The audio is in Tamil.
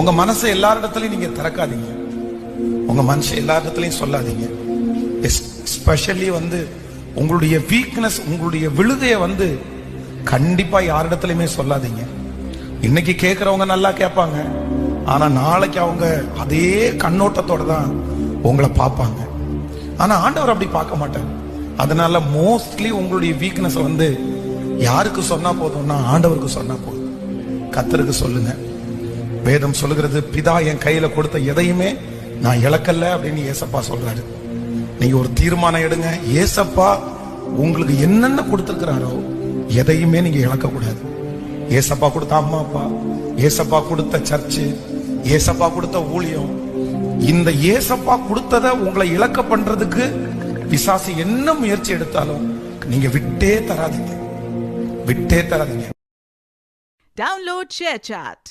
உங்க மனசை எல்லா இடத்துலையும் நீங்க திறக்காதீங்க. உங்க மனசை எல்லா இடத்துலையும் சொல்லாதீங்க. எஸ்பெஷலி வந்து உங்களுடைய வீக்னஸ் உங்களுடைய விழுதைய வந்து கண்டிப்பா யாரிடத்துலயுமே சொல்லாதீங்க. இன்னைக்கு கேட்கறவங்க நல்லா கேட்பாங்க. ஆனா நாளைக்கு அவங்க அதே கண்ணோட்டத்தோட தான் உங்களை பார்ப்பாங்க. ஆனா ஆண்டவர் அப்படி பார்க்க மாட்டார். அதனால மோஸ்ட்லி உங்களுடைய வீக்னஸ் வந்து யாருக்கு சொன்னா போதும்னா ஆண்டவருக்கு சொன்னா போதும். கத்தருக்கு சொல்லுங்க. வேதம் சொல்லுகிறது பிதா என் கையில கொடுத்த எதையுமே நான் இழக்கல அப்படின்னு ஏசப்பா சொல்றாரு. நீங்க ஒரு தீர்மானம் எடுங்க. ஏசப்பா உங்களுக்கு என்னென்ன கொடுத்துருக்கிறாரோ எதையுமே நீங்க இழக்க கூடாது ஏசப்பா கொடுத்த அம்மா அப்பா ஏசப்பா கொடுத்த சர்ச்சு ஏசப்பா கொடுத்த ஊழியம். இந்த ஏசப்பா கொடுத்தத உங்களை இழக்க பண்றதுக்கு பிசாசு என்ன முயற்சி எடுத்தாலும் நீங்க விட்டே தராதீங்க. விட்டே தராதீங்க. Download share chat